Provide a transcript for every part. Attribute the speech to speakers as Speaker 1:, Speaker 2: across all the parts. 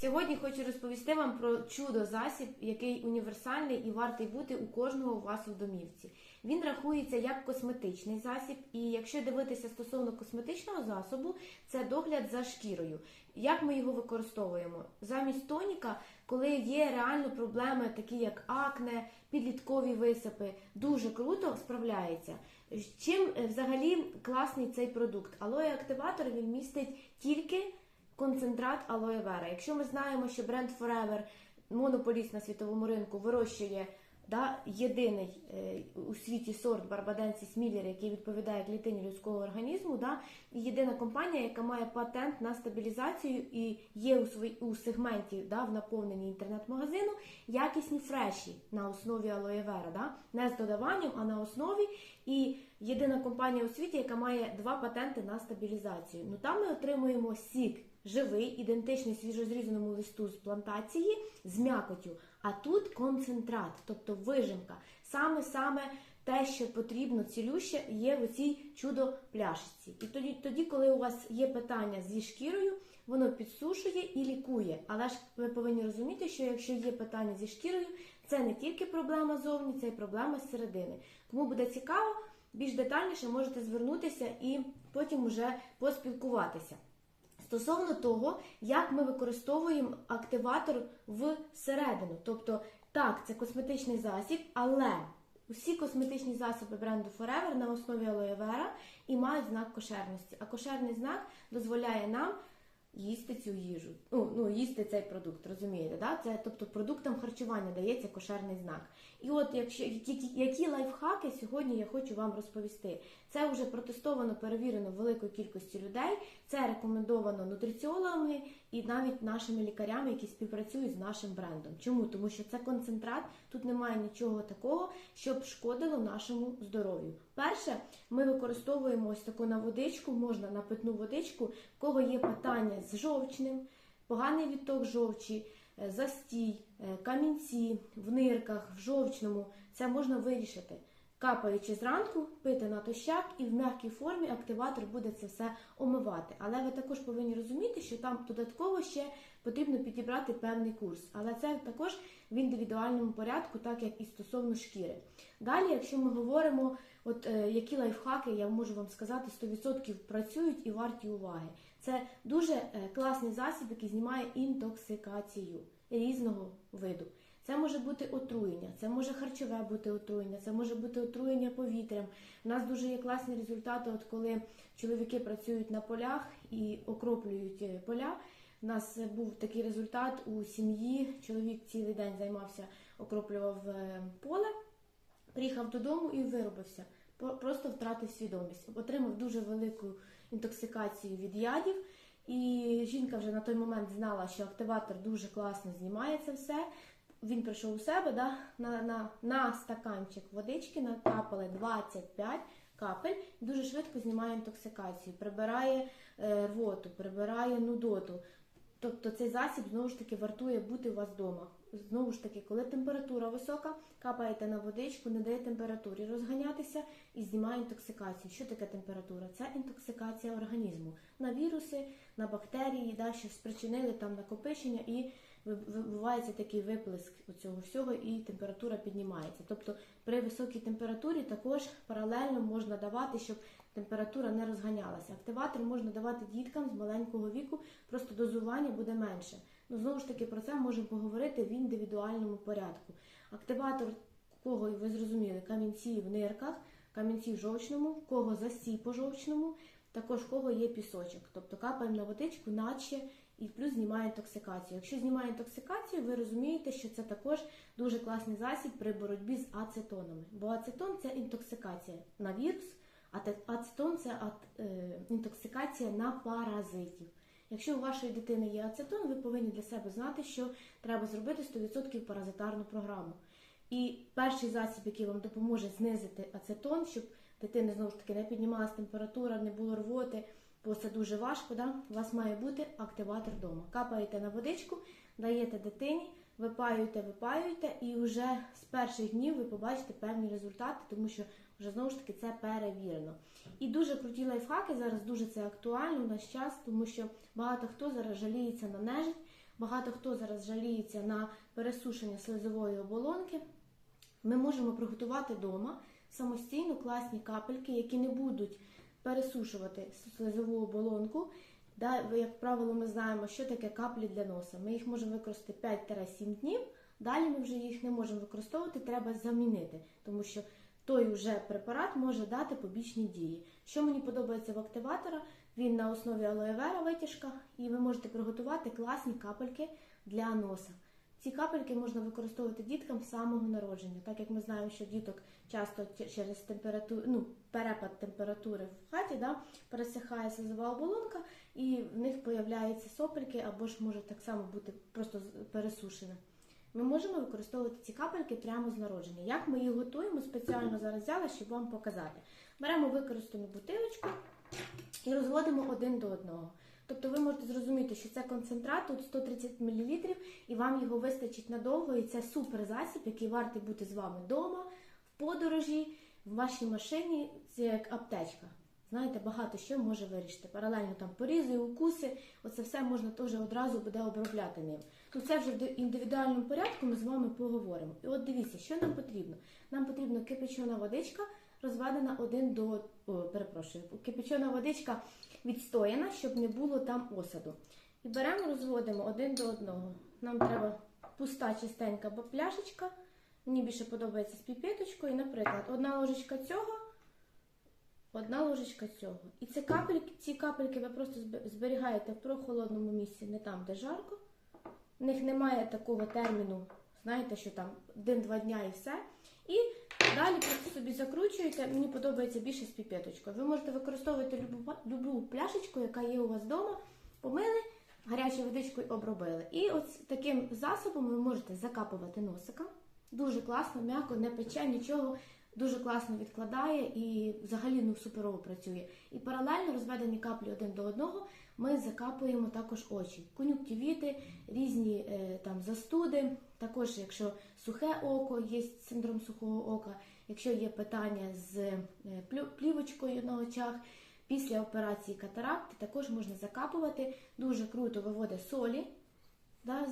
Speaker 1: Сьогодні хочу розповісти вам про чудо засіб, який універсальний і вартий бути у кожного у вас у домівці. Він рахується як косметичний засіб, і якщо дивитися стосовно косметичного засобу, це догляд за шкірою. Як ми його використовуємо? Замість тоніка, коли є реально проблеми, такі як акне, підліткові висипи, дуже круто справляється. Чим е, взагалі класний цей продукт? Алоє активатор він містить тільки концентрат алоє вера. Якщо ми знаємо, що бренд Forever, монополіст на світовому ринку, вирощує да, єдиний е, у світі сорт Барбаденсіс Міллер, який відповідає клітині людського організму, да, і єдина компанія, яка має патент на стабілізацію і є у свої, у сегменті да, в наповненні інтернет-магазину якісні фреші на основі алоє вера, да, не з додаванням, а на основі. І єдина компанія у світі, яка має два патенти на стабілізацію. Ну там ми отримуємо сік живий, ідентичний свіжозрізаному листу з плантації з м'якотю. А тут концентрат, тобто вижимка. Саме-саме те, що потрібно цілюще, є в цій чудо пляшечці. І тоді, тоді, коли у вас є питання зі шкірою, воно підсушує і лікує. Але ж ви повинні розуміти, що якщо є питання зі шкірою, це не тільки проблема зовні, це й проблема з середини. Кому буде цікаво, більш детальніше можете звернутися і потім уже поспілкуватися. Стосовно того, як ми використовуємо активатор всередину. Тобто, так, це косметичний засіб, але усі косметичні засоби бренду Forever на основі алоєвера і мають знак кошерності. А кошерний знак дозволяє нам їсти цю їжу. Ну, ну їсти цей продукт, розумієте? Да? Це тобто продуктам харчування дається кошерний знак. І от якщо які, які лайфхаки сьогодні я хочу вам розповісти. Це вже протестовано, перевірено великою кількістю людей. Це рекомендовано нутриціологами і навіть нашими лікарями, які співпрацюють з нашим брендом. Чому? Тому що це концентрат, тут немає нічого такого, щоб шкодило нашому здоров'ю. Перше, ми використовуємо ось таку на водичку, можна на питну водичку, в кого є питання з жовчним, поганий відток жовчі, е, застій, е, камінці в нирках, в жовчному. Це можна вирішити. Капаючи зранку, пити натощак і в м'якій формі активатор буде це все омивати. Але ви також повинні розуміти, що там додатково ще потрібно підібрати певний курс. Але це також в індивідуальному порядку, так як і стосовно шкіри. Далі, якщо ми говоримо, от е, які лайфхаки, я можу вам сказати, 100% працюють і варті уваги. Це дуже е, класний засіб, який знімає інтоксикацію різного виду. Це може бути отруєння, це може харчове бути отруєння, це може бути отруєння повітрям. У нас дуже є класні результати, от коли чоловіки працюють на полях і окроплюють е, поля. У нас був такий результат у сім'ї. Чоловік цілий день займався, окроплював е, поле, приїхав додому і виробився. Просто втратив свідомість. Отримав дуже велику інтоксикацію від ядів. І жінка вже на той момент знала, що активатор дуже класно знімає це все. Він прийшов у себе, да, на, на, на стаканчик водички накапали 25 капель, дуже швидко знімає інтоксикацію, прибирає е, рвоту, прибирає нудоту. Тобто цей засіб знову ж таки вартує бути у вас вдома. Знову ж таки, коли температура висока, капаєте на водичку, не дає температурі розганятися і знімає інтоксикацію. Що таке температура? Це інтоксикація організму на віруси, на бактерії, да, що спричинили там накопичення і ви- вибувається такий виплеск цього всього, і температура піднімається. Тобто при високій температурі також паралельно можна давати, щоб температура не розганялася. Активатор можна давати діткам з маленького віку, просто дозування буде менше. Ну знову ж таки про це можемо поговорити в індивідуальному порядку. Активатор, кого ви зрозуміли, камінці в нирках, камінці в жовчному, в кого засій по жовчному, також кого є пісочок. Тобто капаємо на водичку, наче і плюс знімає інтоксикацію. Якщо знімає інтоксикацію, ви розумієте, що це також дуже класний засіб при боротьбі з ацетонами. Бо ацетон це інтоксикація на вірус, а ацетон це е, інтоксикація на паразитів. Якщо у вашої дитини є ацетон, ви повинні для себе знати, що треба зробити 100% паразитарну програму. І перший засіб, який вам допоможе знизити ацетон, щоб дитини знову ж таки не піднімалась температура, не було рвоти, бо це дуже важко. Да? У вас має бути активатор вдома. Капаєте на водичку, даєте дитині, випаюєте, випаюєте, і вже з перших днів ви побачите певні результати, тому що вже знову ж таки це перевірено. І дуже круті лайфхаки зараз дуже це актуально в наш час, тому що багато хто зараз жаліється на нежить. багато хто зараз жаліється на пересушення слизової оболонки. Ми можемо приготувати вдома самостійно класні капельки, які не будуть пересушувати слизову оболонку. Да, як правило, ми знаємо, що таке каплі для носа. Ми їх можемо використати 5-7 днів. Далі ми вже їх не можемо використовувати, треба замінити, тому що той вже препарат може дати побічні дії. Що мені подобається в активатора, він на основі алоевера витяжка, і ви можете приготувати класні капельки для носа. Ці капельки можна використовувати діткам з самого народження, так як ми знаємо, що діток часто через температуру, ну, перепад температури в хаті да, пересихає слизова оболонка, і в них появляються сопельки або ж може так само бути просто пересушена. Ми можемо використовувати ці капельки прямо з народження. Як ми їх готуємо, спеціально зараз взяла, щоб вам показати. Беремо використану бутилочку і розводимо один до одного. Тобто ви можете зрозуміти, що це концентрат, тут 130 мл, і вам його вистачить надовго, і це супер засіб, який вартий бути з вами вдома, в подорожі, в вашій машині. Це як аптечка. Знаєте, багато що може вирішити. Паралельно там порізи, укуси, оце все можна теж одразу буде обробляти ним. Ну це вже в індивідуальному порядку ми з вами поговоримо. І от дивіться, що нам потрібно. Нам потрібна кипячена водичка, розведена один до о, перепрошую, кипячена водичка відстояна, щоб не було там осаду. І беремо, розводимо один до одного. Нам треба пуста чистенька пляшечка. Мені більше подобається з піпеточкою. Наприклад, одна ложечка цього, одна ложечка цього. І ці капельки, ці капельки ви просто зберігаєте в прохолодному місці, не там, де жарко. В них немає такого терміну, знаєте, що там один-два дня і все. І далі просто собі закручуєте. Мені подобається більше з піпеточкою. Ви можете використовувати любу, любу пляшечку, яка є у вас вдома, помили, гарячою водичкою обробили. І от таким засобом ви можете закапувати носика. Дуже класно, м'яко, не пече, нічого. Дуже класно відкладає і взагалі ну суперово працює. І паралельно розведені каплі один до одного ми закапуємо також очі, кон'юктивіти, різні е, там застуди. Також, якщо сухе око, є синдром сухого ока, якщо є питання з е, плівочкою на очах. Після операції катаракти також можна закапувати. Дуже круто виводить солі да,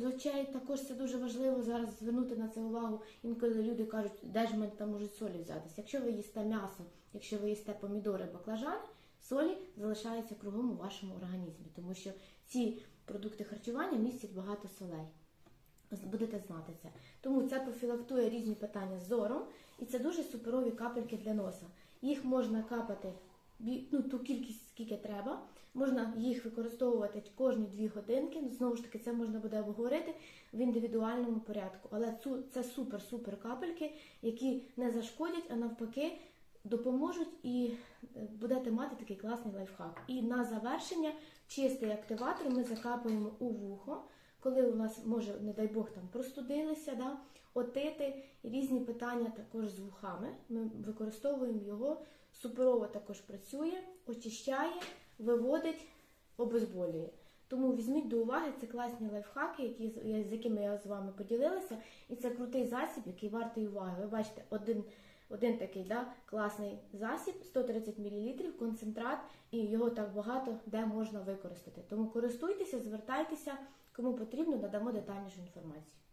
Speaker 1: з, очей. Також це дуже важливо зараз звернути на це увагу. Інколи люди кажуть, де ж мене там можуть солі взятися. Якщо ви їсте м'ясо, якщо ви їсте помідори, баклажани, солі залишаються кругом у вашому організмі, тому що ці продукти харчування містять багато солей. Будете знати це. Тому це профілактує різні питання з зором, і це дуже суперові капельки для носа. Їх можна капати ну, ту кількість, скільки треба. Можна їх використовувати кожні дві годинки. Ну, Знову ж таки, це можна буде обговорити в індивідуальному порядку. Але це супер-супер капельки, які не зашкодять, а навпаки допоможуть і е, будете мати такий класний лайфхак. І на завершення чистий активатор ми закапуємо у вухо, коли у нас може, не дай Бог, там простудилися, да, отити різні питання також з вухами. Ми використовуємо його, суперово також працює, очищає, виводить, обезболює. Тому візьміть до уваги це класні лайфхаки, які, з якими я з вами поділилася. І це крутий засіб, який вартий уваги. Ви бачите, один, один такий да, класний засіб, 130 мл, концентрат, і його так багато де можна використати. Тому користуйтеся, звертайтеся, кому потрібно, надамо детальнішу інформацію.